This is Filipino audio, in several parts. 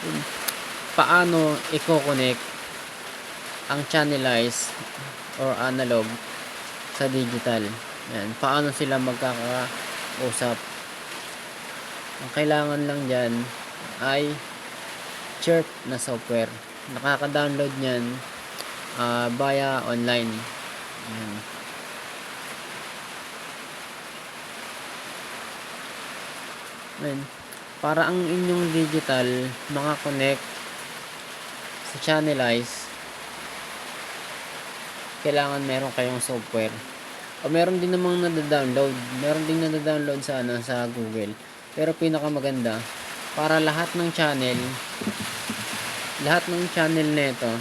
Kung paano i-connect ang channelize or analog sa digital. Yan. Paano sila magkakausap. Ang kailangan lang dyan ay Chirp na software. Nakaka-download niyan ah, via online. Yan. Ayan. Para ang inyong digital makakonect sa Channelize, kailangan meron kayong software. O meron din namang nada-download. Meron din nada-download sa ano sa Google. Pero pinakamaganda para lahat ng channel lahat ng channel nito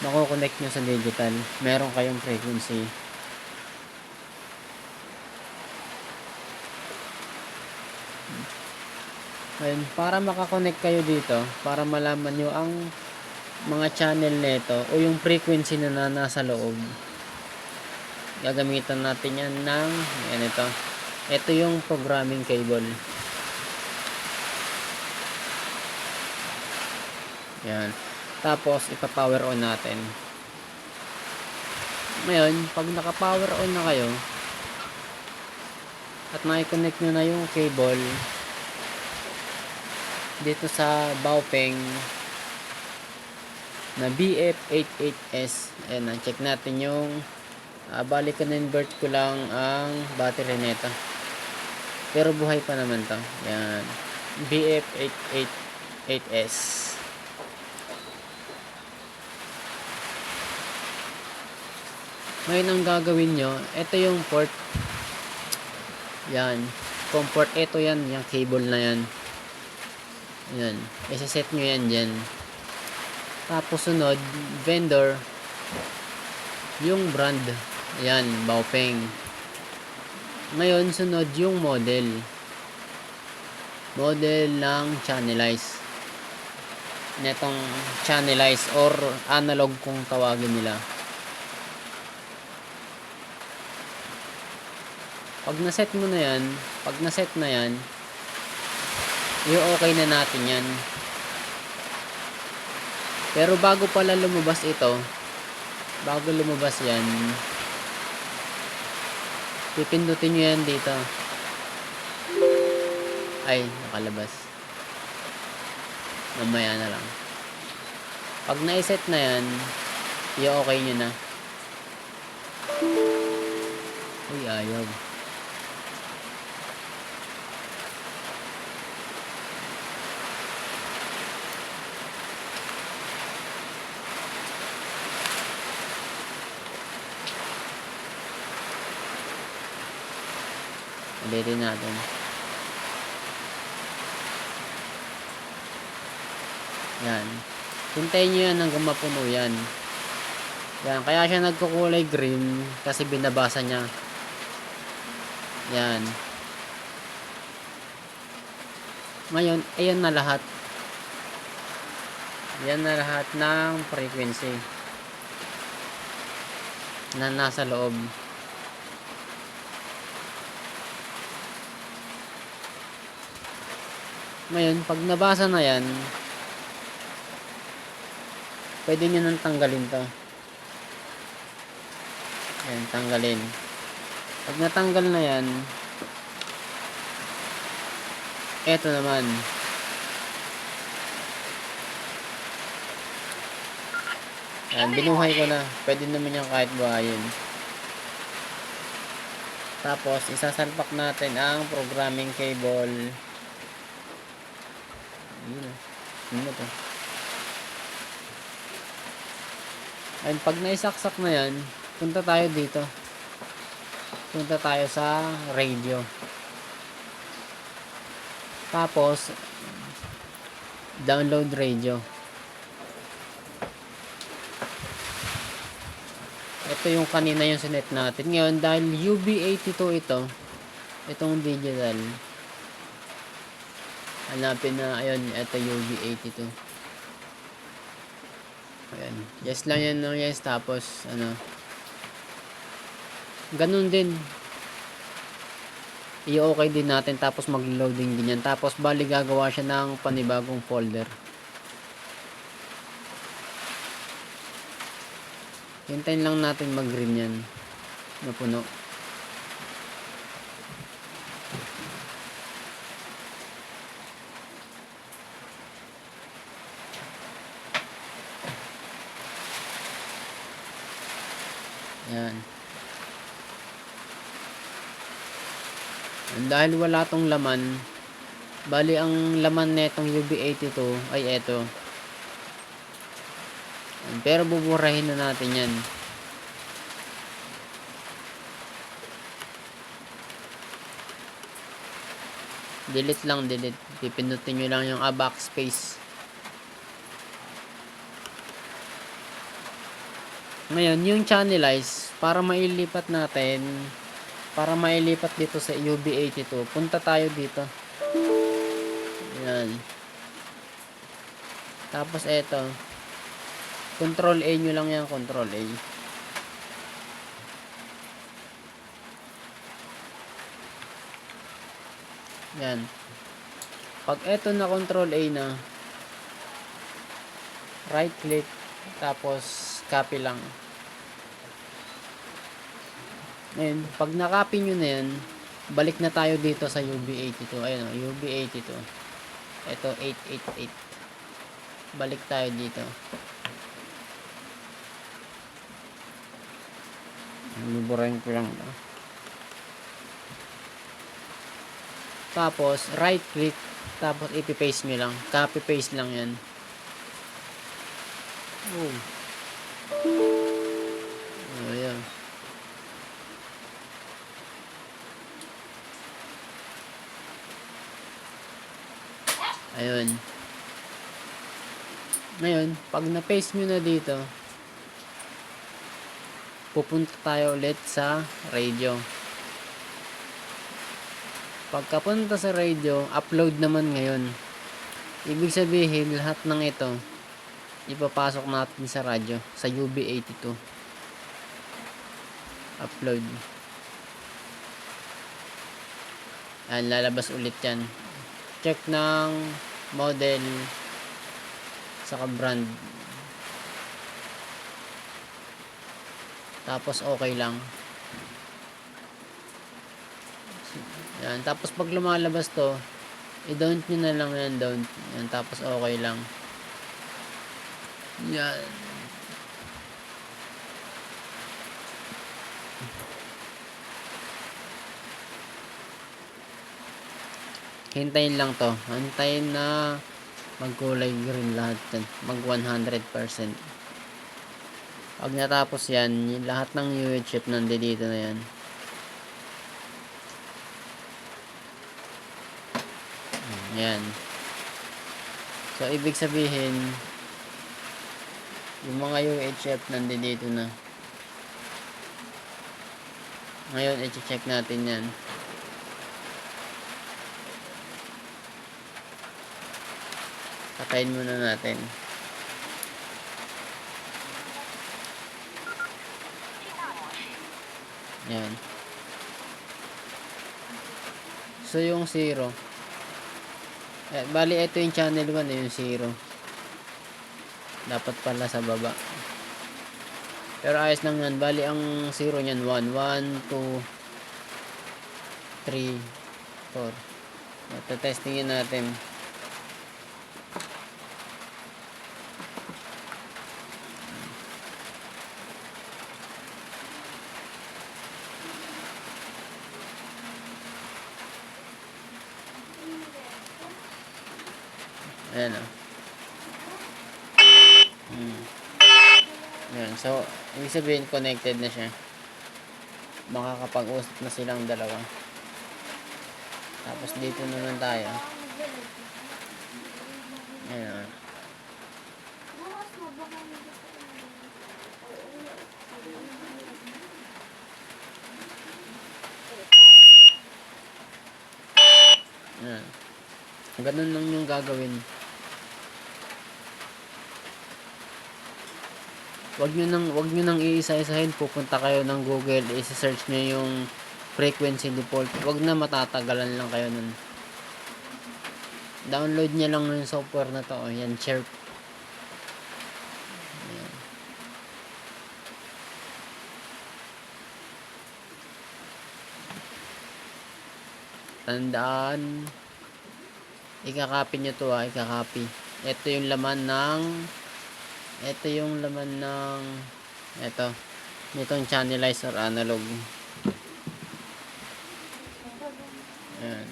mako-connect nyo sa digital. Meron kayong frequency. Ayun, para makakonect kayo dito, para malaman nyo ang mga channel nito o yung frequency na, na nasa loob. Gagamitan natin yan ng, yan ito. Ito yung programming cable. Yan. Tapos, ipa-power on natin. Ngayon, pag naka-power on na kayo, at na-connect nyo na yung cable, dito sa Baopeng na BF88S ayan na check natin yung uh, balik invert ko lang ang battery nito. Pero buhay pa naman to. Yan BF888S ngayon ang gagawin nyo ito yung port. Yan port ito yan yung cable na yan yan. Isa-set nyo yan dyan. Tapos sunod, vendor, yung brand. Yan, Baopeng. Ngayon, sunod yung model. Model ng channelize. Netong channelize or analog kung tawagin nila. Pag na-set mo na yan, pag na-set na yan, i-okay na natin yan. Pero bago pala lumabas ito bago lumabas yan pipindutin nyo yan dito. Ay nakalabas. Mamaya na lang. Pag na-set na yan i-okay nyo na. Uy ayaw Ulitin natin. Yan. Hintayin nyo yan hanggang mapuno yan. Yan. Kaya siya nagkukulay green kasi binabasa niya. Yan. Ngayon, ayan na lahat. Yan na lahat ng frequency na nasa loob. Ngayon, pag nabasa na yan, pwede nyo nang tanggalin to. Ayan, tanggalin. Pag natanggal na yan, eto naman. Ayan, binuhay ko na. Pwede naman yung kahit buhayin. Tapos, isasalpak natin ang programming cable. Yun. Ano to? Ayun, pag naisaksak na yan, punta tayo dito. Punta tayo sa radio. Tapos, download radio. Ito yung kanina yung sinet natin. Ngayon, dahil UB82 ito, itong digital, hanapin na ayun ito UV82 ayun yes lang yan no yes tapos ano. Ganun din. I-okay din natin tapos mag-loading din yan. Tapos bali gagawa siya ng panibagong folder. Hintayin lang natin mag-green yan. Na puno Yan. Dahil wala tong laman, bali ang laman netong UB82 ay eto. Pero buburahin na natin yan. Delete lang, delete. Pipindutin nyo lang yung ah, backspace. Ngayon, yung channelize, para mailipat natin, para mailipat dito sa UB82, punta tayo dito. Yan. Tapos eto, control A nyo lang yan, control A. Yan. Pag eto na control A na, right click, tapos copy lang. Ngayon, pag na-copy nyo na yan, balik na tayo dito sa UB82. Ayun o, UB82. Ito, 888. Balik tayo dito. Buburahin ko lang. No? Tapos, right click. Tapos, ipipaste nyo lang. Copy paste lang yan. Oh, Ayun. Ngayon, pag na-paste nyo na dito, pupunta tayo ulit sa radio. Pagkapunta sa radio, upload naman ngayon. Ibig sabihin, lahat ng ito, ipapasok natin sa radyo, sa UB82. Upload. Ayan, lalabas ulit yan. Check ng model saka brand. Tapos okay lang. Yan. Tapos pag lumalabas to, i-don't nyo na lang yan, don't. Yan. Tapos okay lang. Yan. Hintayin lang to. Hintayin na magkulay green lahat yan. Mag 100%. Pag natapos yan, lahat ng UH chip nandito na yan. Yan. So, ibig sabihin, yung mga UHF nandito na. Ngayon, i-check natin yan. Patayin muna natin. Yan. So, yung zero. Eh, bali, ito yung channel 1 eh, yung zero. Dapat pala sa baba. Pero ayos lang yan. Bali, ang zero niyan 1, 1, 2, 3, 4. Ito, testingin natin. Ayan o. Hmm. Ayan. So, ibig sabihin connected na siya. Makakapag-usap na silang dalawa. Tapos dito naman tayo. Ayan. Ganun lang yung gagawin. wag niyo nang wag niyo nang iisa-isahin. Pupunta kayo ng Google i-search niyo yung frequency default. Wag na matatagalan lang kayo nun. Download niya lang yung software na to. Oh, yan chirp. Yan. tandaan. Ikakopy nyo to ah. ha ikakopy ito yung laman ng ito yung laman ng ito nitong channelizer analog Ayan.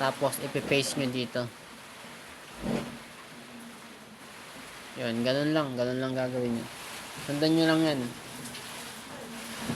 Tapos, ipipaste nyo dito. Yun, ganun lang. Ganun lang gagawin nyo. Sundan nyo lang yan.